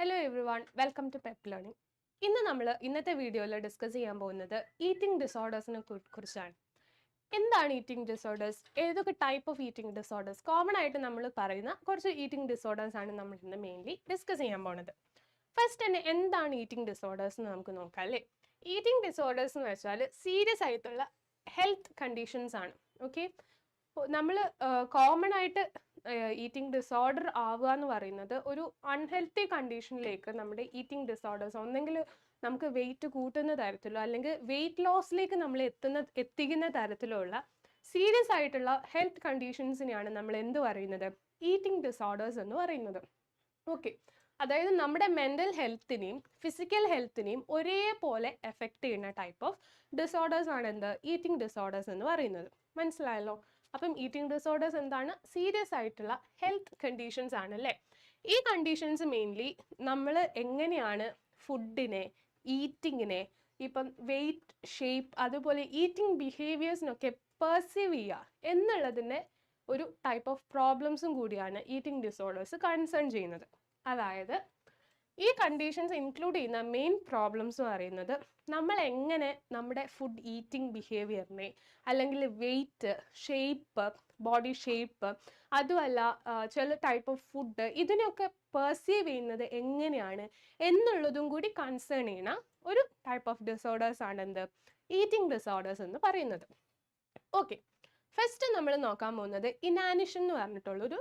Hello everyone welcome to Pep Learning ഇന്ന് നമ്മൾ ഇന്നത്തെ വീഡിയോയിൽ ഡിസ്കസ് ചെയ്യാൻ പോകുന്നത് ഈറ്റിംഗ് ഡിസോർഡേഴ്സിനെ കുറിച്ചാണ്. എന്താണ് ഈറ്റിംഗ് ഡിസോർഡേഴ്സ് ഏതൊക്കെ type of eating disorders common ആയിട്ട് നമ്മൾ പറയുന്ന കുറച്ച് ഈറ്റിംഗ് ഡിസോർഡേഴ്സ് ആണ് നമ്മൾ ഇന്ന് മെയിൻലി ഡിസ്കസ് ചെയ്യാൻ പോകുന്നത് ഫസ്റ്റ് തന്നെ എന്താണ് ഈറ്റിംഗ് ഡിസോർഡേഴ്സ് എന്ന് നമുക്ക് നോക്കാം അല്ലേ? ഈറ്റിംഗ് ഡിസോർഡേഴ്സ് എന്ന് വെച്ചാൽ സീരിയസ് ആയിട്ടുള്ള ഹെൽത്ത് കണ്ടീഷൻസ് ആണ് ഓക്കെ നമ്മൾ കോമൺ ആയിട്ട് ഈറ്റിംഗ് ഡിസോർഡർ ആവുക എന്ന് പറയുന്നത് ഒരു അൺഹെൽത്തി കണ്ടീഷനിലേക്ക് നമ്മുടെ ഈറ്റിംഗ് ഡിസോർഡേഴ്സ് ഒന്നെങ്കിൽ നമുക്ക് വെയിറ്റ് കൂട്ടുന്ന തരത്തിലോ അല്ലെങ്കിൽ വെയിറ്റ് ലോസിലേക്ക് നമ്മൾ എത്തുന്ന എത്തിക്കുന്ന തരത്തിലുള്ള സീരിയസ് ആയിട്ടുള്ള ഹെൽത്ത് കണ്ടീഷൻസിനെയാണ് നമ്മൾ എന്ത് പറയുന്നത്? ഈറ്റിംഗ് ഡിസോർഡേഴ്സ് എന്ന് പറയുന്നത്. ഓക്കെ അതായത് നമ്മുടെ മെന്റൽ ഹെൽത്തിനെയും ഫിസിക്കൽ ഹെൽത്തിനെയും ഒരേപോലെ എഫക്റ്റ് ചെയ്യുന്ന ടൈപ്പ് ഓഫ് ഡിസോർഡേഴ്സ് ആണ് എന്ത്? ഈറ്റിംഗ് ഡിസോർഡേഴ്സ് എന്ന് പറയുന്നത്. മനസ്സിലായല്ലോ? അപ്പം ഈറ്റിംഗ് ഡിസോർഡേഴ്സ് എന്താണ്? സീരിയസ് ആയിട്ടുള്ള ഹെൽത്ത് കണ്ടീഷൻസ് ആണ് അല്ലേ ഈ കണ്ടീഷൻസ് മെയിൻലി നമ്മൾ എങ്ങനെയാണ് ഫുഡിനെ ഈറ്റിങ്ങിനെ ഇപ്പം വെയിറ്റ് ഷേപ്പ് അതുപോലെ ഈറ്റിംഗ് ബിഹേവിയേഴ്സിനൊക്കെ പെർസീവ് ചെയ്യുക എന്നുള്ളതിന്റെ ഒരു ടൈപ്പ് ഓഫ് പ്രോബ്ലംസും കൂടിയാണ് ഈറ്റിംഗ് ഡിസോർഡേഴ്സ് കൺസേൺ ചെയ്യുന്നത്. അതായത് ഈ കണ്ടീഷൻസ് ഇൻക്ലൂഡ് ചെയ്യുന്ന മെയിൻ പ്രോബ്ലംസ് പറയുന്നത് നമ്മൾ എങ്ങനെ നമ്മുടെ ഫുഡ് ഈറ്റിംഗ് ബിഹേവിയറിനെ അല്ലെങ്കിൽ വെയിറ്റ് ഷേപ്പ് ബോഡി ഷേപ്പ് അതുമല്ല ചില ടൈപ്പ് ഓഫ് ഫുഡ് ഇതിനെയൊക്കെ പെർസീവ് ചെയ്യുന്നത് എങ്ങനെയാണ് എന്നുള്ളതും കൂടി കൺസേൺ ചെയ്യണ ഒരു ടൈപ്പ് ഓഫ് ഡിസോർഡേഴ്സ് ആണ് എന്ത്? ഈറ്റിംഗ് ഡിസോർഡേഴ്സ് എന്ന് പറയുന്നത്. ഓക്കെ ഫസ്റ്റ് നമ്മൾ നോക്കാൻ പോകുന്നത് ഇനാനിഷൻ എന്ന് പറഞ്ഞിട്ടുള്ളൊരു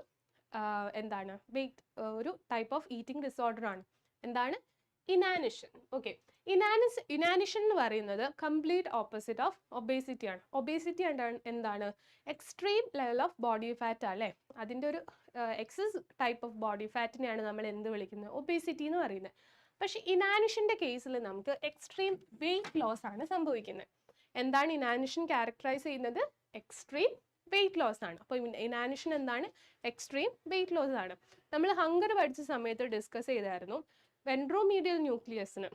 എന്താണ്? വെയിറ്റ് ഒരു ടൈപ്പ് ഓഫ് ഈറ്റിംഗ് ഡിസോർഡർ ആണ്. എന്താണ്? ഇനാനിഷൻ ഓക്കെ ഇനാനിസ് ഇനാനിഷൻ എന്ന് പറയുന്നത് കംപ്ലീറ്റ് ഓപ്പോസിറ്റ് ഓഫ് ഒബേസിറ്റി ആണ്. ഒബേസിറ്റി എന്താണ് എന്താണ്? Extreme level of body fat അല്ലേ? അതിന്റെ ഒരു എക്സസ് ടൈപ്പ് ഓഫ് ബോഡി ഫാറ്റിനെയാണ് നമ്മൾ എന്ത് വിളിക്കുന്നത്? ഒബേസിറ്റി എന്ന് പറയുന്നത്. പക്ഷേ ഇനാനിഷന്റെ കേസിൽ നമുക്ക് എക്സ്ട്രീം വെയിറ്റ് ലോസ് ആണ് സംഭവിക്കുന്നത്. എന്താണ് ഇനാനിഷൻ ക്യാരക്ടറൈസ് ചെയ്യുന്നത്? എക്സ്ട്രീം വെയിറ്റ് ലോസ് ആണ്. അപ്പോൾ ഇനാനിഷൻ എന്താണ്? എക്സ്ട്രീം വെയിറ്റ് ലോസ് ആണ്. നമ്മൾ ഹങ്കർ പഠിച്ച സമയത്ത് ഡിസ്കസ് ചെയ്തായിരുന്നു. വെൻഡ്രോമീഡിയൽ ന്യൂക്ലിയസിന്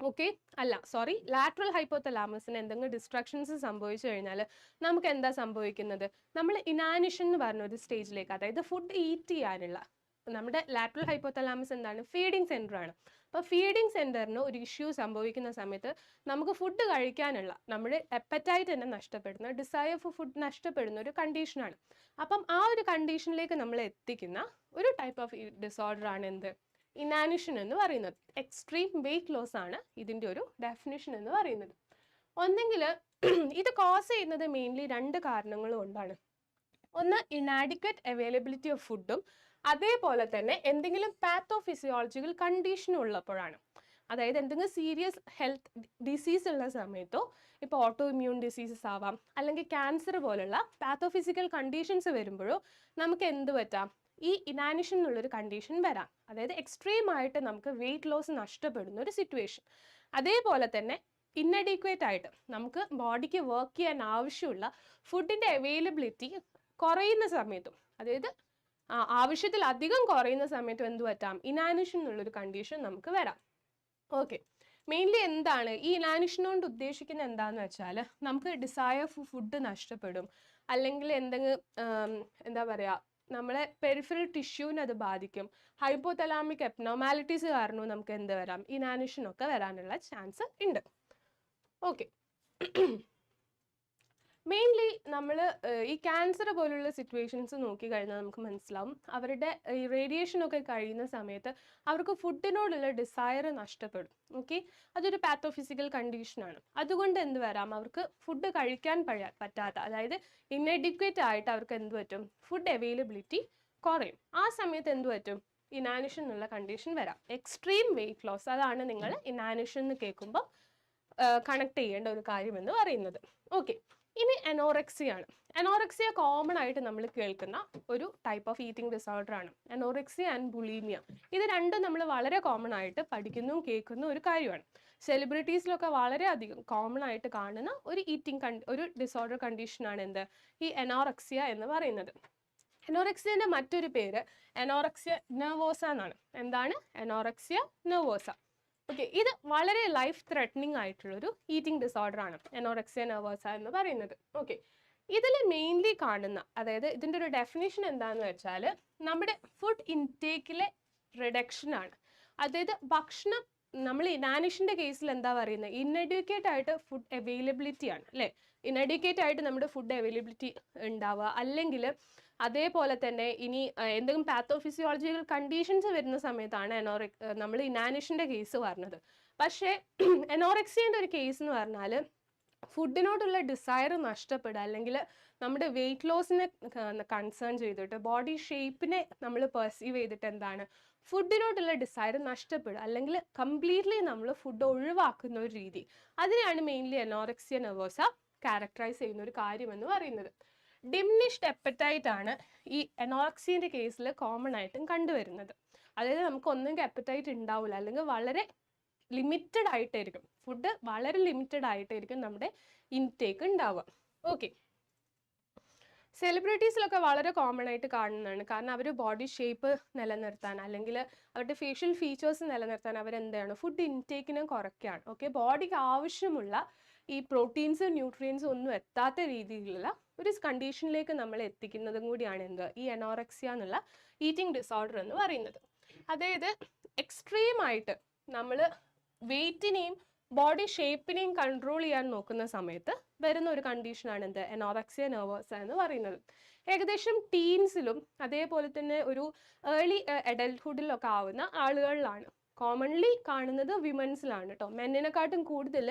ഓക്കെ അല്ല സോറി ലാറ്ററൽ ഹൈപ്പോത്തലാമസിന് എന്തെങ്കിലും ഡിസ്ട്രക്ഷൻസ് സംഭവിച്ചു കഴിഞ്ഞാൽ നമുക്ക് എന്താ സംഭവിക്കുന്നത്? നമ്മൾ ഇനാനിഷൻ എന്ന് പറഞ്ഞ ഒരു സ്റ്റേജിലേക്ക് അതായത് ഫുഡ് ഈറ്റ് ചെയ്യാനുള്ള നമ്മുടെ ലാറ്ററൽ ഹൈപ്പോത്തലാമസ് എന്താണ്? ഫീഡിങ് ആണ്. അപ്പോൾ ഫീഡിങ് സെന്ററിന് ഒരു ഇഷ്യൂ സംഭവിക്കുന്ന സമയത്ത് നമുക്ക് ഫുഡ് കഴിക്കാനുള്ള നമ്മുടെ എപ്പറ്റൈറ്റ് തന്നെ നഷ്ടപ്പെടുന്ന ഡിസയർ ഫോർ ഫുഡ് നഷ്ടപ്പെടുന്ന ഒരു കണ്ടീഷനാണ് അപ്പം ആ ഒരു കണ്ടീഷനിലേക്ക് നമ്മൾ എത്തിക്കുന്ന ഒരു ടൈപ്പ് ഓഫ് ഡിസോർഡർ ആണ് എന്ത്? ഇനാനിഷൻ എന്ന് പറയുന്നത്. എക്സ്ട്രീം വെയിറ്റ് ലോസ് ആണ് ഇതിന്റെ ഒരു ഡെഫിനിഷൻ എന്ന് പറയുന്നത്. ഒന്നെങ്കിൽ ഇത് കോസ് ചെയ്യുന്നത് മെയിൻലി രണ്ട് കാരണങ്ങൾ കൊണ്ടാണ്. ഒന്ന് ഇനാഡിക്വറ്റ് അവൈലബിലിറ്റി ഓഫ് ഫുഡും അതേപോലെ തന്നെ എന്തെങ്കിലും പാത്തോഫിസിയോളജിക്കൽ കണ്ടീഷൻ ഉള്ളപ്പോഴാണ്. അതായത് എന്തെങ്കിലും സീരിയസ് ഹെൽത്ത് ഡിസീസ് ഉള്ള സമയത്തോ ഇപ്പോൾ ഓട്ടോ ഇമ്മ്യൂൺ ഡിസീസസ് ആവാം അല്ലെങ്കിൽ ക്യാൻസർ പോലുള്ള പാത്തോഫിസിക്കൽ കണ്ടീഷൻസ് വരുമ്പോഴോ നമുക്ക് എന്ത് പറ്റാം? ഈ ഇനാനിഷൻ എന്നുള്ളൊരു കണ്ടീഷൻ വരാം. അതായത് എക്സ്ട്രീം ആയിട്ട് നമുക്ക് വെയിറ്റ് ലോസ് നഷ്ടപ്പെടുന്ന ഒരു സിറ്റുവേഷൻ അതേപോലെ തന്നെ ഇന്നഡീക്വേറ്റ് ആയിട്ട് നമുക്ക് ബോഡിക്ക് വർക്ക് ചെയ്യാൻ ആവശ്യമുള്ള ഫുഡിന്റെ അവൈലബിലിറ്റി കുറയുന്ന സമയത്തും അതായത് ആവശ്യത്തിൽ അധികം കുറയുന്ന സമയത്തും എന്ത് പറ്റാം? ഇനാനിഷൻ എന്നുള്ളൊരു കണ്ടീഷൻ നമുക്ക് വരാം. ഓക്കെ മെയിൻലി എന്താണ്? ഈ ഇനാനിഷൻ കൊണ്ട് ഉദ്ദേശിക്കുന്നത് എന്താന്ന് വെച്ചാൽ നമുക്ക് ഡിസയർ ഫുഡ് നഷ്ടപ്പെടും. അല്ലെങ്കിൽ എന്തെങ്കിലും എന്താ പറയുക നമ്മളെ പെരിഫറൽ ടിഷ്യൂവിനെ അത് ബാധിക്കും. ഹൈപ്പോതലാമിക് എപ്നോമാലിറ്റീസ് കാരണവും നമുക്ക് എന്ത് വരാം? ഇനാനിഷനൊക്കെ വരാനുള്ള ചാൻസ് ഉണ്ട്. ഓക്കെ മെയിൻലി നമ്മൾ ഈ ക്യാൻസർ പോലുള്ള സിറ്റുവേഷൻസ് നോക്കിക്കഴിഞ്ഞാൽ നമുക്ക് മനസ്സിലാവും. അവരുടെ ഈ റേഡിയേഷൻ ഒക്കെ കഴിയുന്ന സമയത്ത് അവർക്ക് ഫുഡിനോടുള്ള ഡിസയർ നഷ്ടപ്പെടും. ഓക്കെ അതൊരു പാത്തോഫിസിക്കൽ കണ്ടീഷനാണ് അതുകൊണ്ട് എന്ത് വരാം? അവർക്ക് ഫുഡ് കഴിക്കാൻ പറ്റാത്ത അതായത് ഇന്നെഡിക്വേറ്റ് ആയിട്ട് അവർക്ക് എന്ത് പറ്റും? ഫുഡ് അവൈലബിലിറ്റി കുറയും. ആ സമയത്ത് എന്ത് പറ്റും? ഇനാനിഷൻ എന്നുള്ള കണ്ടീഷൻ വരാം. എക്സ്ട്രീം വെയിറ്റ് ലോസ് അതാണ് നിങ്ങൾ ഇനാനിഷൻ എന്ന് കേൾക്കുമ്പോൾ കണക്ട് ചെയ്യേണ്ട ഒരു കാര്യമെന്ന് പറയുന്നത്. ഓക്കെ ഇനി അനോറക്സിയ ആണ്. അനോറക്സിയ കോമൺ ആയിട്ട് നമ്മൾ കേൾക്കുന്ന ഒരു ടൈപ്പ് ഓഫ് ഈറ്റിംഗ് ഡിസോർഡർ ആണ്. അനോറക്സിയ ആൻഡ് ബുളീമിയ ഇത് രണ്ടും നമ്മൾ വളരെ കോമൺ ആയിട്ട് പഠിക്കുന്നു കേൾക്കുന്ന ഒരു കാര്യമാണ്. സെലിബ്രിറ്റീസിലൊക്കെ വളരെ അധികം കോമൺ ആയിട്ട് കാണുന്ന ഒരു ഈറ്റിംഗ് ഒരു ഡിസോർഡർ കണ്ടീഷനാണ് എന്ത്? ഈ അനോറക്സിയ എന്ന് പറയുന്നത്. അനോറക്സിയന്റെ മറ്റൊരു പേര് അനോറക്സിയ നെർവോസ എന്നാണ്. എന്താണ്? അനോറക്സിയ നെർവോസ ഓക്കെ ഇത് വളരെ ലൈഫ് ത്രെറ്റനിങ് ആയിട്ടുള്ളൊരു ഈറ്റിംഗ് ഡിസോർഡർ ആണ്. അനോറക്സിയ നെർവേഴ്സ എന്ന് പറയുന്നത്. ഓക്കെ ഇതിൽ മെയിൻലി കാണുന്ന അതായത് ഇതിന്റെ ഒരു ഡെഫിനേഷൻ എന്താണെന്ന് വെച്ചാൽ നമ്മുടെ ഫുഡ് ഇൻടേക്കിലെ റിഡക്ഷനാണ് അതായത് ഭക്ഷണം നമ്മൾ ഇനാനിഷന്റെ കേസിൽ എന്താ പറയുന്നത്? ഇൻഎഡ്യൂക്കേറ്റ് ആയിട്ട് ഫുഡ് അവൈലബിലിറ്റി ആണ് അല്ലേ? ഇൻഎഡ്യൂക്കേറ്റ് ആയിട്ട് നമ്മുടെ ഫുഡ് അവൈലബിലിറ്റി ഉണ്ടാവുക അല്ലെങ്കിൽ അതേപോലെ തന്നെ ഇനി എന്തെങ്കിലും പാത്തോഫിസിയോളജിക്കൽ കണ്ടീഷൻസ് വരുന്ന സമയത്താണ് എനോറി നമ്മൾ ഇനാനിഷന്റെ കേസ് പറഞ്ഞത്. പക്ഷേ എനോറക്സിയന്റെ ഒരു കേസ് എന്ന് പറഞ്ഞാൽ ഫുഡിനോടുള്ള ഡിസയർ നഷ്ടപ്പെടുക അല്ലെങ്കിൽ നമ്മുടെ വെയിറ്റ് ലോസിനെ കൺസേൺ ചെയ്തിട്ട് ബോഡി ഷേപ്പിനെ നമ്മൾ പെർസീവ് ചെയ്തിട്ട് എന്താണ് ഫുഡിനോടുള്ള ഡിസയർ നഷ്ടപ്പെടുക അല്ലെങ്കിൽ കംപ്ലീറ്റ്ലി നമ്മൾ ഫുഡ് ഒഴിവാക്കുന്ന ഒരു രീതി. അതിനെയാണ് മെയിൻലി എനോറക്സിയ നെർവോസ ക്യാരക്ടറൈസ് ചെയ്യുന്ന ഒരു കാര്യമെന്ന് പറയുന്നത്. ഡിമിനിഷ്ഡ് എപ്പറ്റൈറ്റ് ആണ് ഈ എനോറക്സിയന്റെ കേസിൽ കോമൺ ആയിട്ടും കണ്ടുവരുന്നത്. അതായത് നമുക്ക് ഒന്നെങ്കിൽ എപ്പറ്റൈറ്റ് ഉണ്ടാവില്ല അല്ലെങ്കിൽ വളരെ ലിമിറ്റഡ് ആയിട്ടായിരിക്കും. ഫുഡ് വളരെ ലിമിറ്റഡ് ആയിട്ടായിരിക്കും നമ്മുടെ ഇൻടേക്ക് ഉണ്ടാവുക. ഓക്കെ സെലിബ്രിറ്റീസിലൊക്കെ വളരെ കോമൺ ആയിട്ട് കാണുന്നതാണ്. കാരണം അവർ ബോഡി ഷേപ്പ് നിലനിർത്താൻ അല്ലെങ്കിൽ അവരുടെ ഫേഷ്യൽ ഫീച്ചേഴ്സ് നിലനിർത്താൻ അവരെന്താണ്? ഫുഡ് ഇൻടേക്കിനെ കുറയ്ക്കുകയാണ്. ഓക്കെ ബോഡിക്ക് ആവശ്യമുള്ള ഈ പ്രോട്ടീൻസ് ന്യൂട്രിയൻസ് ഒന്നും എത്താത്ത രീതിയിലുള്ള ഒരു കണ്ടീഷനിലേക്ക് നമ്മൾ എത്തിക്കുന്നതും കൂടിയാണ് എന്ത്? ഈ എനോറക്സിയ എന്നുള്ള ഈറ്റിംഗ് ഡിസോർഡർ എന്ന് പറയുന്നത്. അതായത് എക്സ്ട്രീം ആയിട്ട് നമ്മൾ വെയിറ്റിനെയും ബോഡി ഷേപ്പിനെയും കൺട്രോൾ ചെയ്യാൻ നോക്കുന്ന സമയത്ത് വരുന്ന ഒരു കണ്ടീഷനാണ് എന്ത്? എനോറക്സിയ നെർവോസ എന്ന് പറയുന്നത്. ഏകദേശം ടീൻസിലും അതേപോലെ തന്നെ ഒരു ഏർലി അഡൽട്ട്ഹുഡിലൊക്കെ ആവുന്ന ആളുകളിലാണ്. കോമൺലി കാണുന്നത് വിമൻസിലാണ് കേട്ടോ മെന്നിനെക്കാട്ടും കൂടുതൽ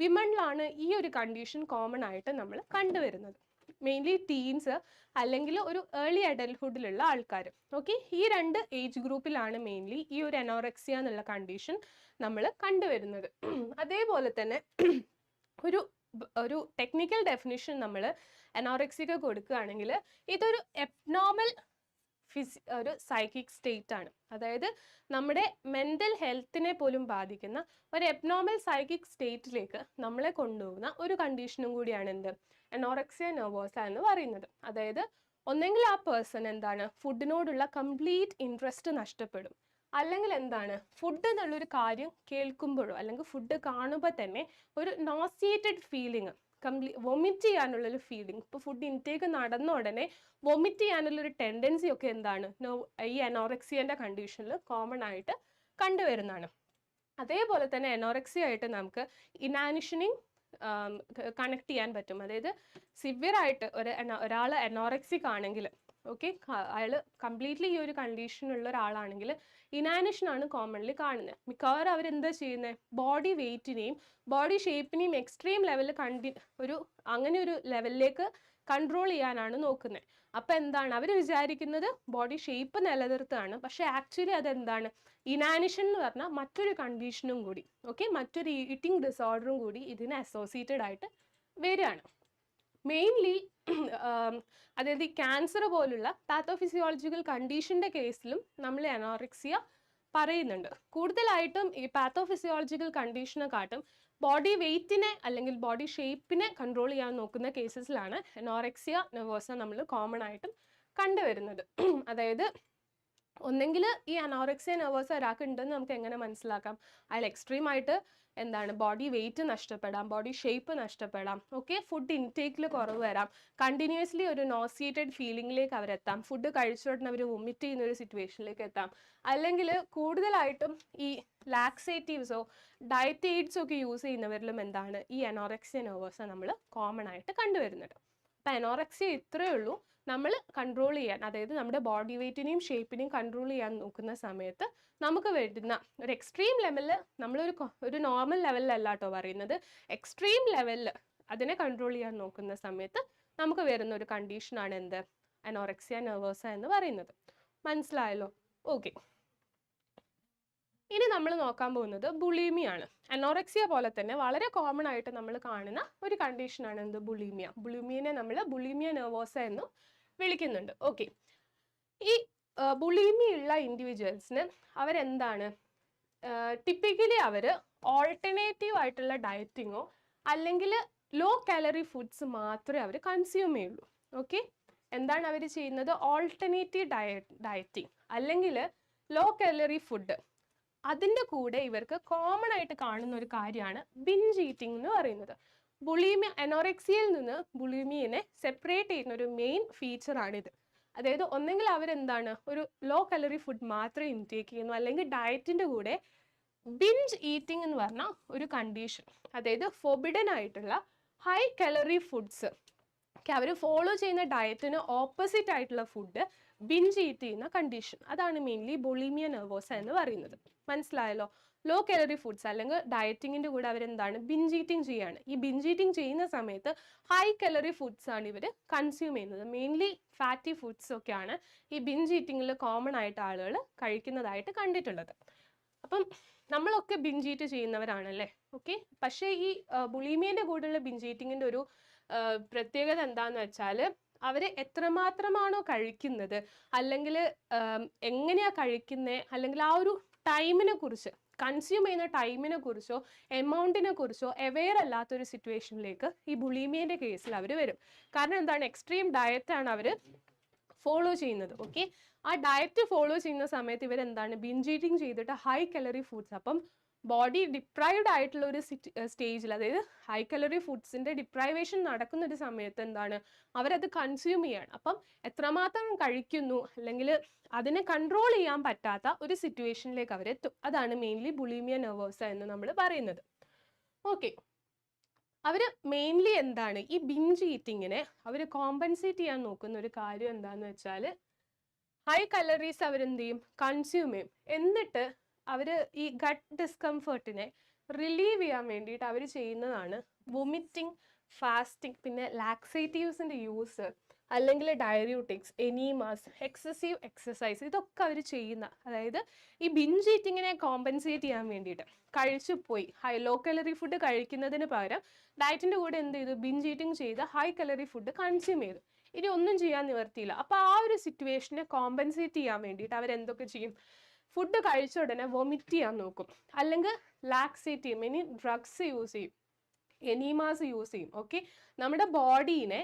വിമണിലാണ് ഈ ഒരു കണ്ടീഷൻ കോമൺ ആയിട്ട് നമ്മൾ കണ്ടുവരുന്നത്. മെയിൻലി ടീൻസ് അല്ലെങ്കിൽ ഒരു ഏർലി അഡൽഹുഡിലുള്ള ആൾക്കാർ. ഓക്കെ ഈ രണ്ട് ഏജ് ഗ്രൂപ്പിലാണ് മെയിൻലി ഈ ഒരു അനോറക്സിയ എന്നുള്ള കണ്ടീഷൻ നമ്മൾ കണ്ടുവരുന്നത്. അതേപോലെ തന്നെ ഒരു ഒരു ടെക്നിക്കൽ ഡെഫിനിഷൻ നമ്മൾ അനോറക്സിക്ക് കൊടുക്കുകയാണെങ്കിൽ ഇതൊരു എബ്നോർമൽ ഫിസി ഒരു സൈക്കിക് സ്റ്റേറ്റ് ആണ്. അതായത് നമ്മുടെ മെന്റൽ ഹെൽത്തിനെ പോലും ബാധിക്കുന്ന ഒരു എബ്നോർമൽ സൈക്കിക് സ്റ്റേറ്റിലേക്ക് നമ്മളെ കൊണ്ടുപോകുന്ന ഒരു കണ്ടീഷനും കൂടിയാണ് എന്ത്? എനോറക്സിയ നെർവോസ എന്ന് പറയുന്നത്. അതായത് ഒന്നെങ്കിൽ ആ പേഴ്സൺ എന്താണ്? ഫുഡിനോടുള്ള കംപ്ലീറ്റ് ഇൻട്രസ്റ്റ് നഷ്ടപ്പെടും. അല്ലെങ്കിൽ എന്താണ്? ഫുഡ് എന്നുള്ളൊരു കാര്യം കേൾക്കുമ്പോഴോ അല്ലെങ്കിൽ ഫുഡ് കാണുമ്പോൾ തന്നെ ഒരു നോസിയേറ്റഡ് ഫീലിംഗ് കംപ്ലീ വൊമിറ്റ് ചെയ്യാനുള്ളൊരു ഫീലിംഗ് ഇപ്പോൾ ഫുഡ് ഇൻടേക്ക് നടന്ന ഉടനെ വൊമിറ്റ് ചെയ്യാനുള്ളൊരു ടെൻഡൻസി ഒക്കെ എന്താണ്? ഈ അനോറക്സിയന്റെ കണ്ടീഷനിൽ കോമൺ ആയിട്ട് കണ്ടുവരുന്നതാണ്. അതേപോലെ തന്നെ എനോറക്സി ആയിട്ട് നമുക്ക് ഇനാനിഷനിങ് കണക്ട് ചെയ്യാൻ പറ്റും. അതായത് സിവിയറായിട്ട് ഒരു ഒരാൾ എനോറക്സിക് ആണെങ്കിൽ ഓക്കെ അയാൾ കംപ്ലീറ്റ്ലി ഈ ഒരു കണ്ടീഷനുള്ള ഒരാളാണെങ്കിൽ ഇനാനിഷൻ ആണ് കോമൺലി കാണുന്നത് മിക്കവാറും അവരെന്താ ചെയ്യുന്നത് ബോഡി വെയ്റ്റിനെയും ബോഡി ഷേപ്പിനെയും എക്സ്ട്രീം ലെവലിൽ കണ്ടി ഒരു അങ്ങനെ ഒരു ലെവലിലേക്ക് കൺട്രോൾ ചെയ്യാനാണ് നോക്കുന്നത് അപ്പം എന്താണ്? അവർ വിചാരിക്കുന്നത് ബോഡി ഷേപ്പ് നിലനിർത്തുകയാണ്. പക്ഷേ ആക്ച്വലി അതെന്താണ്? ഇനാനിഷൻ എന്ന് പറഞ്ഞാൽ മറ്റൊരു കണ്ടീഷനും കൂടി ഓക്കെ മറ്റൊരു ഈറ്റിംഗ് ഡിസോർഡറും കൂടി ഇതിന് അസോസിയേറ്റഡ് ആയിട്ട് വരികയാണ്. മെയിൻലി അതായത് ഈ ക്യാൻസർ പോലുള്ള പാത്തോഫിസിയോളജിക്കൽ കണ്ടീഷന്റെ കേസിലും നമ്മൾ അനോറിക്സിയ പറയുന്നുണ്ട്. കൂടുതലായിട്ടും ഈ പാത്തോഫിസിയോളജിക്കൽ കണ്ടീഷനെക്കാട്ടും ബോഡി വെയ്റ്റിനെ അല്ലെങ്കിൽ ബോഡി ഷേപ്പിനെ കൺട്രോൾ ചെയ്യാൻ നോക്കുന്ന കേസസിലാണ് എനോറെക്സിയ നെർവോസ നമ്മൾ കോമൺ ആയിട്ടും കണ്ടുവരുന്നത്. അതായത് ഒന്നെങ്കിൽ ഈ അനോറെക്സിയ നെർവോസ ഒരാൾക്ക് ഉണ്ടെന്ന് നമുക്ക് എങ്ങനെ മനസ്സിലാക്കാം? അയാൾ എക്സ്ട്രീം ആയിട്ട് എന്താണ്? ബോഡി വെയിറ്റ് നഷ്ടപ്പെടാം ബോഡി ഷേപ്പ് നഷ്ടപ്പെടാം ഓക്കെ ഫുഡ് ഇൻടേക്കിൽ കുറവ് വരാം. കണ്ടിന്യൂസ്ലി ഒരു നോസിയേറ്റഡ് ഫീലിംഗിലേക്ക് അവരെത്താം. ഫുഡ് കഴിച്ചോടനെ അവർ വൊമിറ്റ് ചെയ്യുന്ന ഒരു സിറ്റുവേഷനിലേക്ക് എത്താം. അല്ലെങ്കിൽ കൂടുതലായിട്ടും ഈ ലാക്സേറ്റീവ്സോ ഡയറ്റ് എയ്ഡ്സോ ഒക്കെ യൂസ് ചെയ്യുന്നവരിലും എന്താണ്? ഈ അനോറക്സിയ നെർവോസ നമ്മൾ കോമൺ ആയിട്ട് കണ്ടുവരുന്നത് അപ്പം അനോറക്സിയ ഇത്രയേ ഉള്ളൂ. നമ്മൾ കൺട്രോൾ ചെയ്യാൻ അതായത് നമ്മുടെ ബോഡി വെയ്റ്റിനെയും ഷേപ്പിനെയും കൺട്രോൾ ചെയ്യാൻ നോക്കുന്ന സമയത്ത് നമുക്ക് വരുന്ന ഒരു എക്സ്ട്രീം ലെവലിൽ നമ്മളൊരു ഒരു നോർമൽ ലെവലിലല്ല കേട്ടോ പറയുന്നത്. എക്സ്ട്രീം ലെവലിൽ അതിനെ കൺട്രോൾ ചെയ്യാൻ നോക്കുന്ന സമയത്ത് നമുക്ക് വരുന്ന ഒരു കണ്ടീഷനാണ് എന്ത്? അനോറക്സിയ നെർവേഴ്സ എന്ന് പറയുന്നത്. മനസ്സിലായല്ലോ? ഓക്കെ ഇനി നമ്മൾ നോക്കാൻ പോകുന്നത് ബുളീമിയാണ് അനോറക്സിയ പോലെ തന്നെ വളരെ കോമൺ ആയിട്ട് നമ്മൾ കാണുന്ന ഒരു കണ്ടീഷനാണ് എന്ത്? ബുളീമിയ ബുളീമിയനെ നമ്മൾ ബുളീമിയ നെർവോസ എന്നും വിളിക്കുന്നുണ്ട്. ഓക്കെ ഈ ബുളീമിയ ഉള്ള ഇൻഡിവിജ്വൽസിന് അവരെന്താണ്? ടിപ്പിക്കലി അവർ ഓൾട്ടർനേറ്റീവ് ആയിട്ടുള്ള ഡയറ്റിങ്ങോ അല്ലെങ്കിൽ ലോ കാലറി ഫുഡ്സ് മാത്രമേ അവർ കൺസ്യൂം ചെയ്യുള്ളൂ. ഓക്കെ എന്താണ് അവർ ചെയ്യുന്നത്? ഓൾട്ടർനേറ്റീവ് ഡയ ഡയറ്റിങ് അല്ലെങ്കിൽ ലോ കാലറി ഫുഡ് അതിന്റെ കൂടെ ഇവർക്ക് കോമൺ ആയിട്ട് കാണുന്ന ഒരു കാര്യമാണ് ബിഞ്ച് ഈറ്റിംഗ് എന്ന് പറയുന്നത്. ബുളീമിയ എനോറക്സിയയിൽ നിന്ന് ബുളീമിയനെ സെപ്പറേറ്റ് ചെയ്യുന്ന ഒരു മെയിൻ ഫീച്ചറാണിത് അതായത് ഒന്നെങ്കിൽ അവരെന്താണ്? ഒരു ലോ കലറി ഫുഡ് മാത്രമേ ഇൻടേക്ക് ചെയ്യുന്നു. അല്ലെങ്കിൽ ഡയറ്റിന്റെ കൂടെ ബിഞ്ച് ഈറ്റിംഗ് എന്ന് പറഞ്ഞ ഒരു കണ്ടീഷൻ അതായത് ഫോബിഡൻ ആയിട്ടുള്ള ഹൈ കലറി ഫുഡ്സ് അവർ ഫോളോ ചെയ്യുന്ന ഡയറ്റിന് ഓപ്പോസിറ്റ് ആയിട്ടുള്ള ഫുഡ് ബിഞ്ച് ഈറ്റ് ചെയ്യുന്ന കണ്ടീഷൻ അതാണ് മെയിൻലി ബൊളീമിയ നെർവോസ എന്ന് പറയുന്നത്. മനസ്സിലായല്ലോ? ലോ കലറി ഫുഡ്സ് അല്ലെങ്കിൽ ഡയറ്റിങ്ങിന്റെ കൂടെ അവരെന്താണ്? ബിഞ്ച് ഈറ്റിംഗ് ചെയ്യാണ്. ഈ ബിഞ്ച് ഈറ്റിംഗ് ചെയ്യുന്ന സമയത്ത് ഹൈ കലറി ഫുഡ്സ് ആണ് ഇവർ കൺസ്യൂം ചെയ്യുന്നത്. മെയിൻലി ഫാറ്റി ഫുഡ്സ് ഒക്കെയാണ് ഈ ബിഞ്ച് ഈറ്റിങ്ങിൽ കോമൺ ആയിട്ട് ആളുകൾ കഴിക്കുന്നതായിട്ട് കണ്ടിട്ടുള്ളത്. അപ്പം നമ്മളൊക്കെ ബിഞ്ചീറ്റ് ചെയ്യുന്നവരാണല്ലേ? ഓക്കെ പക്ഷേ ഈ ബുളീമിയന്റെ കൂടെയുള്ള ബിഞ്ചീറ്റിങ്ങിന്റെ ഒരു പ്രത്യേകത എന്താന്ന് വെച്ചാൽ അവർ എത്രമാത്രമാണോ കഴിക്കുന്നത് അല്ലെങ്കിൽ എങ്ങനെയാ കഴിക്കുന്നത് അല്ലെങ്കിൽ ആ ഒരു ടൈമിനെ കുറിച്ച് കൺസ്യൂം ചെയ്യുന്ന ടൈമിനെ കുറിച്ചോ എമൗണ്ടിനെ കുറിച്ചോ അവെയർ അല്ലാത്തൊരു സിറ്റുവേഷനിലേക്ക് ഈ ബുളീമിയന്റെ കേസിൽ അവർ വരും. കാരണം എന്താണ്? എക്സ്ട്രീം ഡയറ്റാണ് അവർ ഫോളോ ചെയ്യുന്നത് ഓക്കെ ആ ഡയറ്റ് ഫോളോ ചെയ്യുന്ന സമയത്ത് ഇവരെന്താണ്? ബിഞ്ച് ഈറ്റിംഗ് ചെയ്തിട്ട് ഹൈ കലറി ഫുഡ്സ് അപ്പം ബോഡി ഡിപ്രൈവ്ഡ് ആയിട്ടുള്ള ഒരു സ്റ്റേജിൽ അതായത് ഹൈ കലറി ഫുഡ്സിന്റെ ഡിപ്രൈവേഷൻ നടക്കുന്ന ഒരു സമയത്ത് എന്താണ്? അവരത് കൺസ്യൂം ചെയ്യാണ്. അപ്പം എത്രമാത്രം കഴിക്കുന്നു അല്ലെങ്കിൽ അതിനെ കൺട്രോൾ ചെയ്യാൻ പറ്റാത്ത ഒരു സിറ്റുവേഷനിലേക്ക് അവരെത്തും. അതാണ് മെയിൻലി ബുളീമിയ നെർവോസ എന്ന് നമ്മൾ പറയുന്നത്. ഓക്കെ അവർ മെയിൻലി എന്താണ്? ഈ ബിഞ്ച് ഈറ്റിങ്ങിനെ അവർ കോമ്പൻസേറ്റ് ചെയ്യാൻ നോക്കുന്ന ഒരു കാര്യം എന്താണെന്ന് വെച്ചാൽ ഹൈ കലറീസ് അവരെന്ത് ചെയ്യും? കൺസ്യൂം ചെയ്യും. എന്നിട്ട് അവർ ഈ ഗട്ട് ഡിസ്കംഫേർട്ടിനെ റിലീവ് ചെയ്യാൻ വേണ്ടിയിട്ട് അവർ ചെയ്യുന്നതാണ് വൊമിറ്റിംഗ് ഫാസ്റ്റിംഗ് പിന്നെ ലാക്സേറ്റീവ്സിന്റെ യൂസ് അല്ലെങ്കിൽ ഡയറ്യൂട്ടിക്സ് എനീമാസ് എക്സസീവ് എക്സസൈസ് ഇതൊക്കെ അവർ ചെയ്യുന്ന അതായത് ഈ ബിഞ്ച് ഈറ്റിങ്ങിനെ കോമ്പൻസേറ്റ് ചെയ്യാൻ വേണ്ടിയിട്ട് കഴിച്ചു പോയി. ഹൈ ലോ കലറി ഫുഡ് കഴിക്കുന്നതിന് പകരം ഡയറ്റിന്റെ കൂടെ എന്ത് ചെയ്തു? ബിഞ്ച് ഈറ്റിംഗ് ചെയ്ത് ഹൈ കലറി ഫുഡ് കൺസ്യൂം ചെയ്തു. ഇനി ഒന്നും ചെയ്യാൻ നിവർത്തിയില്ല. അപ്പോൾ ആ ഒരു സിറ്റുവേഷനെ കോമ്പൻസേറ്റ് ചെയ്യാൻ വേണ്ടിയിട്ട് അവരെന്തൊക്കെ ചെയ്യും? ഫുഡ് കഴിച്ച ഉടനെ വൊമിറ്റ് ചെയ്യാൻ നോക്കും. അല്ലെങ്കിൽ ലാക്സേറ്റ് ചെയ്യും ഇനി ഡ്രഗ്സ് യൂസ് ചെയ്യും. എനിമാസ് യൂസ് ചെയ്യും. ഓക്കെ നമ്മുടെ ബോഡീനെ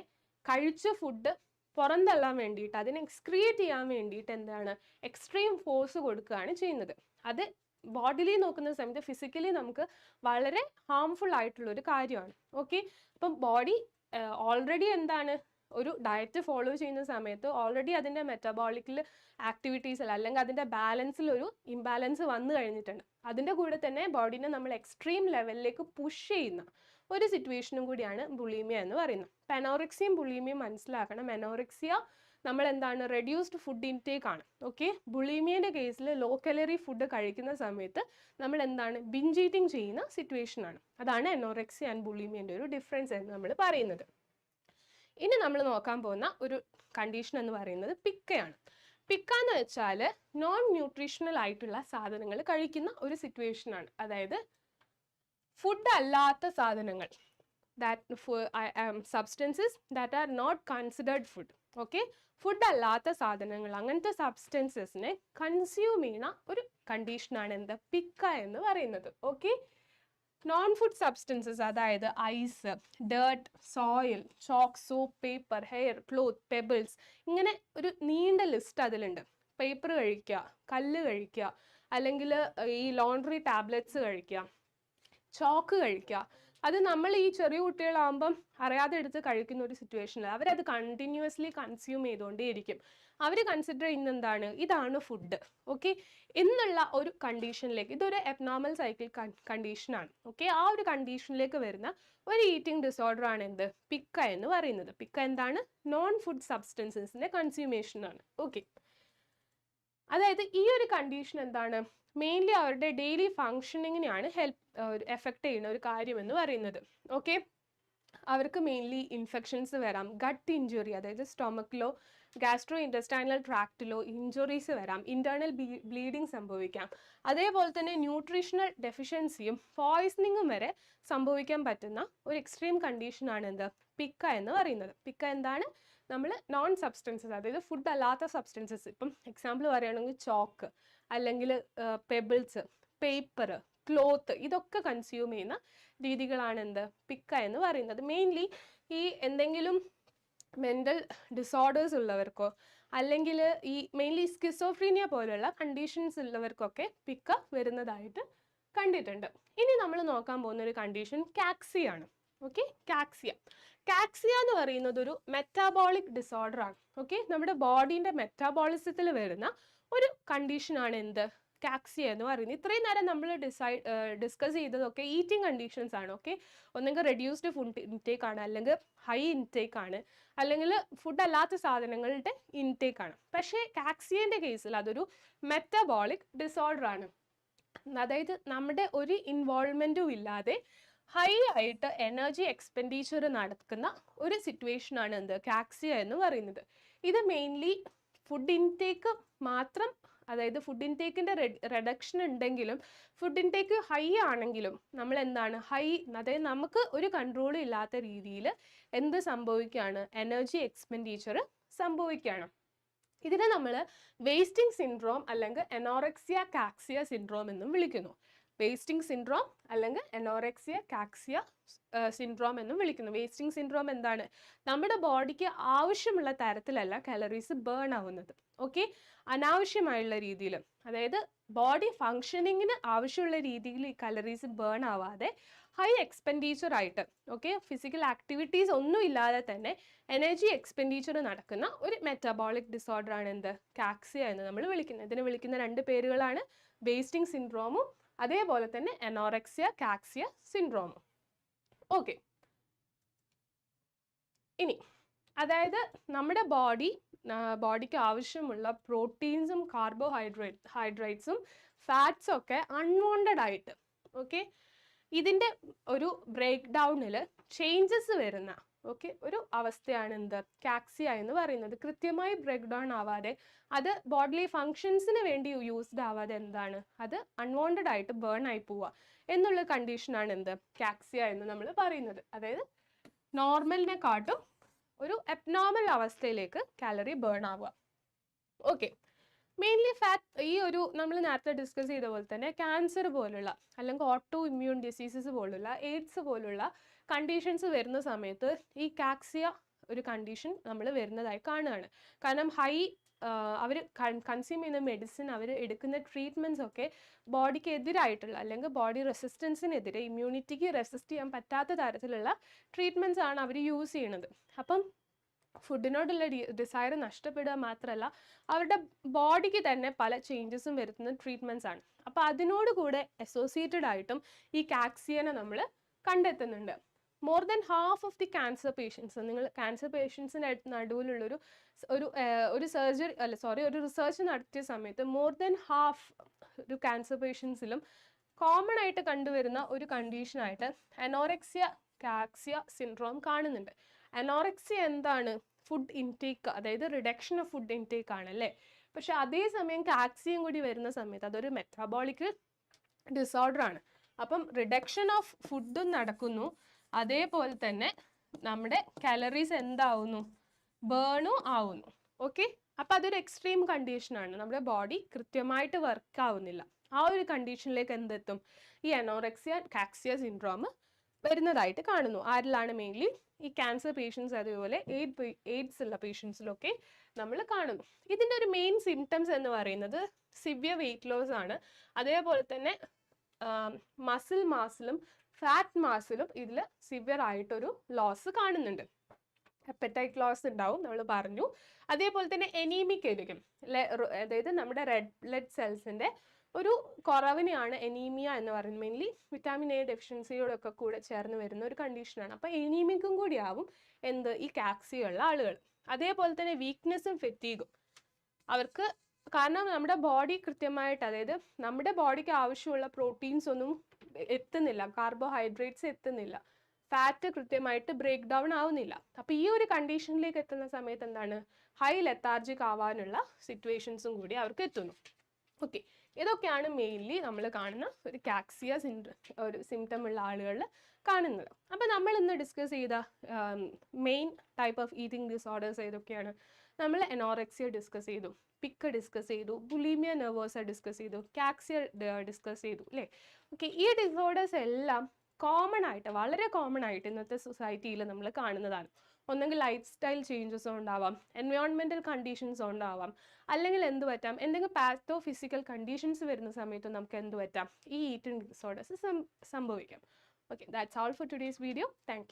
കഴിച്ച ഫുഡ് പുറന്തള്ളാൻ വേണ്ടിയിട്ട് അതിനെ എക്സ്ക്രിയേറ്റ് ചെയ്യാൻ വേണ്ടിയിട്ട് എന്താണ്? എക്സ്ട്രീം ഫോഴ്സ് കൊടുക്കുകയാണ് ചെയ്യുന്നത്. അത് ബോഡിലി നോക്കുന്ന സമയത്ത് ഫിസിക്കലി നമുക്ക് വളരെ ഹാംഫുൾ ആയിട്ടുള്ള ഒരു കാര്യമാണ്. ഓക്കെ അപ്പം ബോഡി ഓൾറെഡി എന്താണ്? ഒരു ഡയറ്റ് ഫോളോ ചെയ്യുന്ന സമയത്ത് ഓൾറെഡി അതിന്റെ മെറ്റബോളിക്കൽ ആക്ടിവിറ്റീസിൽ അല്ലെങ്കിൽ അതിന്റെ ബാലൻസിൽ ഒരു ഇംബാലൻസ് വന്നു കഴിഞ്ഞിട്ടുണ്ട്. അതിന്റെ കൂടെ തന്നെ ബോഡീനെ നമ്മൾ എക്സ്ട്രീം ലെവലിലേക്ക് പുഷ് ചെയ്യുന്ന ഒരു സിറ്റുവേഷനും കൂടിയാണ് ബുളീമിയ എന്ന് പറയുന്നത്. പെനോറിക്സിയും ബുളീമിയും മനസ്സിലാക്കണം. മെനോറിക്സിയ നമ്മൾ എന്താണ്? റെഡ്യൂസ്ഡ് ഫുഡ് ഇൻടേക്ക് ആണ്. ഓക്കെ ബുളീമിയന്റെ കേസിൽ ലോ കലറി ഫുഡ് കഴിക്കുന്ന സമയത്ത് നമ്മൾ എന്താണ്? ബിഞ്ച് ഈറ്റിംഗ് ചെയ്യുന്ന സിറ്റുവേഷൻ ആണ്. അതാണ് എനോറക്സി ആൻഡ് ബുളീമിയന്റെ ഒരു ഡിഫറൻസ് എന്ന് നമ്മൾ പറയുന്നത്. ഇനി നമ്മൾ നോക്കാൻ പോകുന്ന ഒരു കണ്ടീഷൻ എന്ന് പറയുന്നത് പിക്കയാണ്. പിക്ക എന്ന് വെച്ചാൽ നോൺ ന്യൂട്രീഷണൽ ആയിട്ടുള്ള സാധനങ്ങൾ കഴിക്കുന്ന ഒരു സിറ്റുവേഷൻ ആണ്. അതായത് ഫുഡ് അല്ലാത്ത സാധനങ്ങൾ that substances that are not considered food okay food അല്ലാത്ത സാധനങ്ങൾ അങ്ങനത്തെ സബ്സ്റ്റൻസസിനെ കൺസ്യൂം ചെയ്യുന്ന ഒരു കണ്ടീഷനാണ് എന്ത്? പിക്ക എന്ന് പറയുന്നത്. ഓക്കെ നോൺ ഫുഡ് സബ്സ്റ്റൻസസ് അതായത് ice dirt soil chalk soap paper hair cloth pebbles ഇങ്ങനെ ഒരു നീണ്ട ലിസ്റ്റ് അതിലുണ്ട്. പേപ്പർ കഴിക്കുക കല്ല് കഴിക്കുക അല്ലെങ്കിൽ ഈ ലോണ്ടറി ടാബ്ലറ്റ്സ് കഴിക്കുക ചോക്ക് കഴിക്കുക. അത് നമ്മൾ ഈ ചെറിയ കുട്ടികളാകുമ്പം അറിയാതെ എടുത്ത് കഴിക്കുന്ന ഒരു സിറ്റുവേഷനിൽ അവരത് കണ്ടിന്യൂസ്ലി കൺസ്യൂം ചെയ്തുകൊണ്ടേയിരിക്കും. അവർ കൺസിഡർ ചെയ്യുന്ന എന്താണ്? ഇതാണ് ഫുഡ് ഓക്കെ എന്നുള്ള ഒരു കണ്ടീഷനിലേക്ക് ഇതൊരു എബ്നോർമൽ സൈക്കിൾ കണ്ടീഷനാണ് ഓക്കെ ആ ഒരു കണ്ടീഷനിലേക്ക് വരുന്ന ഒരു ഈറ്റിംഗ് ഡിസോർഡർ ആണ് എന്ത്? പിക്ക എന്ന് പറയുന്നത്. പിക്ക എന്താണ്? നോൺ ഫുഡ് സബ്സ്റ്റൻസസിന്റെ കൺസ്യൂമേഷൻ ആണ്. ഓക്കെ അതായത് ഈ ഒരു കണ്ടീഷൻ എന്താണ്? മെയിൻലി അവരുടെ ഡെയിലി ഫങ്ഷനിങ്ങിനെയാണ് ഹെൽപ്പ് എഫക്റ്റ് ചെയ്യുന്ന ഒരു കാര്യം എന്ന് പറയുന്നത്. ഓക്കെ അവർക്ക് മെയിൻലി ഇൻഫെക്ഷൻസ് വരാം. ഗട്ട് ഇഞ്ചുറി അതായത് സ്റ്റൊമക്കിലോ ഗാസ്ട്രോ ഇന്റസ്റ്റൈനൽ ട്രാക്റ്റിലോ ഇഞ്ചുറീസ് വരാം. ഇന്റേർണൽ ബ്ലീഡിങ് സംഭവിക്കാം. അതേപോലെ തന്നെ ന്യൂട്രീഷണൽ ഡെഫിഷ്യൻസിയും പോയ്സണിങ്ങും വരെ സംഭവിക്കാൻ പറ്റുന്ന ഒരു എക്സ്ട്രീം കണ്ടീഷനാണ് എന്ത്? പിക്ക എന്ന് പറയുന്നത്. പിക്ക എന്താണ്? നമ്മൾ നോൺ സബ്സ്റ്റൻസസ് അതായത് ഫുഡ് അല്ലാത്ത സബ്സ്റ്റൻസസ് ഇപ്പം എക്സാമ്പിൾ പറയുകയാണെങ്കിൽ ചോക്ക് അല്ലെങ്കിൽ പെബിൾസ് പേപ്പർ ക്ലോത്ത് ഇതൊക്കെ കൺസ്യൂം ചെയ്യുന്ന രീതികളാണ് എന്ത്? പിക്ക എന്ന് പറയുന്നത്. മെയിൻലി ഈ എന്തെങ്കിലും മെന്റൽ ഡിസോർഡേഴ്സ് ഉള്ളവർക്കോ അല്ലെങ്കിൽ ഈ മെയിൻലി സ്കിസോഫ്രീനിയ പോലുള്ള കണ്ടീഷൻസ് ഉള്ളവർക്കൊക്കെ പിക്ക വരുന്നതായിട്ട് കണ്ടിട്ടുണ്ട്. ഇനി നമ്മൾ നോക്കാൻ പോകുന്ന ഒരു കണ്ടീഷൻ കാക്സിയാണ് ഓക്കെ കാക്സിയ കാക്സിയ എന്ന് പറയുന്നത് ഒരു മെറ്റാബോളിക് ഡിസോർഡർ ആണ്. ഓക്കെ നമ്മുടെ ബോഡീന്റെ മെറ്റാബോളിസത്തിൽ വരുന്ന ഒരു കണ്ടീഷനാണ് എന്ത്? കാക്സിയ എന്ന് പറയുന്നത്. ഇത്രയും നേരം നമ്മൾ ഡിസൈഡ് ഡിസ്കസ് ചെയ്തതൊക്കെ ഈറ്റിംഗ് കണ്ടീഷൻസ് ആണ് ഓക്കെ ഒന്നെങ്കിൽ റെഡ്യൂസ്ഡ് ഫുഡ് ഇൻടേക്ക് ആണ് അല്ലെങ്കിൽ ഹൈ ഇൻടേക്ക് ആണ് അല്ലെങ്കിൽ ഫുഡ് അല്ലാത്ത സാധനങ്ങളുടെ ഇൻടേക്ക് ആണ്. പക്ഷേ കാക്സിയന്റെ കേസിൽ അതൊരു മെറ്റബോളിക് ഡിസോർഡർ ആണ്. അതായത് നമ്മുടെ ഒരു ഇൻവോൾവ്മെന്റും ഇല്ലാതെ ഹൈ ആയിട്ട് എനർജി എക്സ്പെൻഡിച്ചർ നടക്കുന്ന ഒരു സിറ്റുവേഷൻ ആണ് എന്ത്? കാക്സിയ എന്ന് പറയുന്നത്. ഇത് മെയിൻലി ഫുഡ് ഇൻടേക്ക് മാത്രം അതായത് ഫുഡ് ഇൻടേക്കിന്റെ റിഡക്ഷൻ ഉണ്ടെങ്കിലും ഫുഡ് ഇൻടേക്ക് ഹൈ ആണെങ്കിലും നമ്മൾ എന്താണ്? ഹൈ അതായത് നമുക്ക് ഒരു കൺട്രോൾ ഇല്ലാത്ത രീതിയിൽ എന്ത് സംഭവിക്കുകയാണ്? എനർജി എക്സ്പെൻഡിച്ചർ സംഭവിക്കുകയാണ്. ഇതിനെ നമ്മൾ വേസ്റ്റിംഗ് സിൻഡ്രോം അല്ലെങ്കിൽ എനോറക്സിയ കാക്സിയ സിൻഡ്രോം എന്നും വിളിക്കുന്നു. വേസ്റ്റിംഗ് സിൻഡ്രോം അല്ലെങ്കിൽ എനോറെക്സിയ കാക്സിയ സിൻഡ്രോം എന്നും വിളിക്കുന്നു. വേസ്റ്റിംഗ് സിൻഡ്രോം എന്താണ്? നമ്മുടെ ബോഡിക്ക് ആവശ്യമുള്ള തരത്തിലല്ല കാലറീസ് ബേൺ ആവുന്നത്. ഓക്കെ അനാവശ്യമായുള്ള രീതിയിൽ. അതായത് ബോഡി ഫങ്ഷനിങ്ങിന് ആവശ്യമുള്ള രീതിയിൽ ഈ കലറീസ് ബേൺ ആവാതെ ഹൈ എക്സ്പെൻഡിച്ചർ ആയിട്ട് ഓക്കെ ഫിസിക്കൽ ആക്ടിവിറ്റീസ് ഒന്നും ഇല്ലാതെ തന്നെ എനർജി എക്സ്പെൻഡിച്ചർ നടക്കുന്ന ഒരു മെറ്റബോളിക് ഡിസോർഡർ ആണ് എന്ത്? കാക്സിയ എന്ന് നമ്മൾ വിളിക്കുന്നത്. ഇതിനെ വിളിക്കുന്ന രണ്ട് പേരുകളാണ്. വേസ്റ്റിംഗ് സിൻഡ്രോമും അതേപോലെ തന്നെ എനോറക്സിയ കാക്സിയ സിൻഡ്രോമും ഓക്കെ ഇനി അതായത് നമ്മുടെ ബോഡി ബോഡിക്ക് ആവശ്യമുള്ള പ്രോട്ടീൻസും കാർബോഹൈഡ്രേറ്റ് ഹൈഡ്രേറ്റ്സും ഫാറ്റ്സും ഒക്കെ അൺവാണ്ടഡ് ആയിട്ട് ഓക്കെ ഇതിന്റെ ഒരു ബ്രേക്ക് ഡൗണിൽ ചേഞ്ചസ് വരുന്ന ഓക്കെ ഒരു അവസ്ഥയാണ് എന്ത്? കാക്സിയ എന്ന് പറയുന്നത്. കൃത്യമായി ബ്രേക്ക് ഡൗൺ ആവാതെ അത് ബോഡിലി ഫങ്ഷൻസിന് വേണ്ടി യൂസ്ഡ് ആവാതെ എന്താണ്? അത് അൺവാണ്ടഡ് ആയിട്ട് ബേൺ ആയി പോവുക എന്നുള്ള കണ്ടീഷനാണ് എന്ത്? കാക്സിയ എന്ന് നമ്മൾ പറയുന്നത്. അതായത് നോർമലിനെക്കാട്ടും ഒരു അബ്നോർമൽ അവസ്ഥയിലേക്ക് കാലറി ബേൺ ആവുക. ഓക്കെ മെയിൻലി ഫാറ്റ് ഈ ഒരു നമ്മൾ നേരത്തെ ഡിസ്കസ് ചെയ്ത പോലെ തന്നെ ക്യാൻസർ പോലുള്ള അല്ലെങ്കിൽ ഓട്ടോ ഇമ്മ്യൂൺ ഡിസീസസ് പോലുള്ള എയ്ഡ്സ് പോലുള്ള കണ്ടീഷൻസ് വരുന്ന സമയത്ത് ഈ കാക്സിയ ഒരു കണ്ടീഷൻ നമ്മൾ വരുന്നതായി കാണുകയാണ്. കാരണം ഹൈ അവർ കൺസ്യൂം ചെയ്യുന്ന മെഡിസിൻ അവർ എടുക്കുന്ന ട്രീറ്റ്മെന്റ്സ് ഒക്കെ ബോഡിക്ക് എതിരായിട്ടുള്ള അല്ലെങ്കിൽ ബോഡി റെസിസ്റ്റൻസിനെതിരെ ഇമ്മ്യൂണിറ്റിക്ക് റെസിസ്റ്റ് ചെയ്യാൻ പറ്റാത്ത തരത്തിലുള്ള ട്രീറ്റ്മെന്റ്സ് ആണ് അവർ യൂസ് ചെയ്യുന്നത്. അപ്പം ഫുഡിനോടുള്ള ഡിസയർ നഷ്ടപ്പെടുക മാത്രമല്ല അവരുടെ ബോഡിക്ക് തന്നെ പല ചേഞ്ചസും വരുത്തുന്ന ട്രീറ്റ്മെന്റ്സ് ആണ്. അപ്പോൾ അതിനോടുകൂടെ അസോസിയേറ്റഡ് ആയിട്ടും ഈ കാക്സിയനെ നമ്മൾ കണ്ടെത്തുന്നുണ്ട്. More than half of the cancer patients നിങ്ങൾ ക്യാൻസർ പേഷ്യൻസിന്റെ നടുവിലുള്ളൊരു ഒരു ഒരു സർജറി അല്ല സോറി ഒരു റിസർച്ച് നടത്തിയ സമയത്ത് മോർ ദൻ ഹാഫ് ഒരു ക്യാൻസർ പേഷ്യൻസിലും കോമൺ ആയിട്ട് കണ്ടുവരുന്ന ഒരു കണ്ടീഷനായിട്ട് അനോറെക്സിയ കാക്സിയ സിൻഡ്രോം കാണുന്നുണ്ട്. അനോറെക്സിയ എന്താണ്? ഫുഡ് ഇൻടേക്ക് അതായത് റിഡക്ഷൻ ഓഫ് ഫുഡ് ഇൻടേക്ക് ആണ് അല്ലേ? പക്ഷെ അതേസമയം കാക്സിയം കൂടി വരുന്ന സമയത്ത് അതൊരു മെറ്റാബോളിക് ഡിസോർഡർ ആണ്. അപ്പം റിഡക്ഷൻ ഓഫ് ഫുഡും നടക്കുന്നു. അതേപോലെ തന്നെ നമ്മുടെ കാലറീസ് എന്താവുന്നു? ബേണും ആവുന്നു. ഓക്കെ അപ്പം അതൊരു എക്സ്ട്രീം കണ്ടീഷനാണ് നമ്മുടെ ബോഡി കൃത്യമായിട്ട് വർക്ക് ആവുന്നില്ല. ആ ഒരു കണ്ടീഷനിലേക്ക് എന്തെത്തും? ഈ അനോറക്സിയ കാക്സിയ സിൻഡ്രോം വരുന്നതായിട്ട് കാണുന്നു. ആരിലാണ് മെയിൻലി ഈ ക്യാൻസർ പേഷ്യൻസ് അതുപോലെ എയ്ഡ് എയ്ഡ്സ് ഉള്ള പേഷ്യൻസിലൊക്കെ നമ്മൾ കാണുന്നു. ഇതിന്റെ ഒരു മെയിൻ സിംറ്റംസ് എന്ന് പറയുന്നത് സിവിയർ വെയിറ്റ് ലോസ് ആണ്. അതേപോലെ തന്നെ മസിൽ മാസിലും ഫാറ്റ് മാസിലും ഇതിൽ സിവിയർ ആയിട്ടൊരു ലോസ് കാണുന്നുണ്ട്. ഹെപ്പറ്റൈറ്റ് ലോസ് ഉണ്ടാവും നമ്മൾ പറഞ്ഞു. അതേപോലെ തന്നെ എനീമിക് ആയിരിക്കും. അതായത് നമ്മുടെ റെഡ് ബ്ലഡ് സെൽസിന്റെ ഒരു കുറവിനെയാണ് എനീമിയ എന്ന് പറയുന്നത്. മെയിൻലി വിറ്റാമിൻ എ ഡെഫിഷ്യൻസിയോടൊക്കെ കൂടെ ചേർന്ന് വരുന്ന ഒരു കണ്ടീഷനാണ് അപ്പോൾ എനീമിക്കും കൂടി ആവും എന്ത്? ഈ കാക്സിയുള്ള ആളുകൾ അതേപോലെ തന്നെ വീക്ക്നെസ്സും ഫെറ്റീഗും അവർക്ക് കാരണം നമ്മുടെ ബോഡി കൃത്യമായിട്ട് അതായത് നമ്മുടെ ബോഡിക്ക് ആവശ്യമുള്ള പ്രോട്ടീൻസ് ഒന്നും എത്തുന്നില്ല. കാർബോഹൈഡ്രേറ്റ്സ് എത്തുന്നില്ല. ഫാറ്റ് കൃത്യമായിട്ട് ബ്രേക്ക് ഡൗൺ ആവുന്നില്ല. അപ്പോൾ ഈ ഒരു കണ്ടീഷനിലേക്ക് എത്തുന്ന സമയത്ത് എന്താണ്? ഹൈ ലെത്താർജിക് ആവാനുള്ള സിറ്റുവേഷൻസും കൂടി അവർക്ക് എത്തുന്നു. ഓക്കെ ഇതൊക്കെയാണ് മെയിൻലി നമ്മൾ കാണുന്ന ഒരു കാക്സിയ സിൻഡ്ര ഒരു സിംറ്റം ഉള്ള ആളുകളിൽ കാണുന്നത്. അപ്പോൾ നമ്മൾ ഇന്ന് ഡിസ്കസ് ചെയ്ത main type of eating disorders ഏതൊക്കെയാണ്? നമ്മൾ എനോറക്സിയ ഡിസ്കസ് ചെയ്തു പിക്ക് ഡിസ്കസ് ചെയ്തു ബുലീമിയ നെർവോസ ഡിസ്കസ് ചെയ്തു കാക്സിയ ഡിസ്കസ് ചെയ്തു അല്ലേ ഓക്കെ ഈ ഡിസോർഡേഴ്സ് എല്ലാം കോമൺ ആയിട്ട് വളരെ കോമൺ ആയിട്ട് ഇന്നത്തെ സൊസൈറ്റിയിൽ നമ്മൾ കാണുന്നതാണ്. ഒന്നെങ്കിൽ ലൈഫ് സ്റ്റൈൽ ചേഞ്ചസ് ഉണ്ടാവാം എൻവയോൺമെന്റൽ കണ്ടീഷൻസ് ഉണ്ടാവാം അല്ലെങ്കിൽ എന്ത് പറ്റാം? എന്തെങ്കിലും പാത്തോ ഫിസിക്കൽ കണ്ടീഷൻസ് വരുന്ന സമയത്ത് നമുക്ക് എന്ത് പറ്റാം? ഈ ഈറ്റിംഗ് ഡിസോർഡേഴ്സ് സംഭവിക്കാം. Okay that's all for today's video thank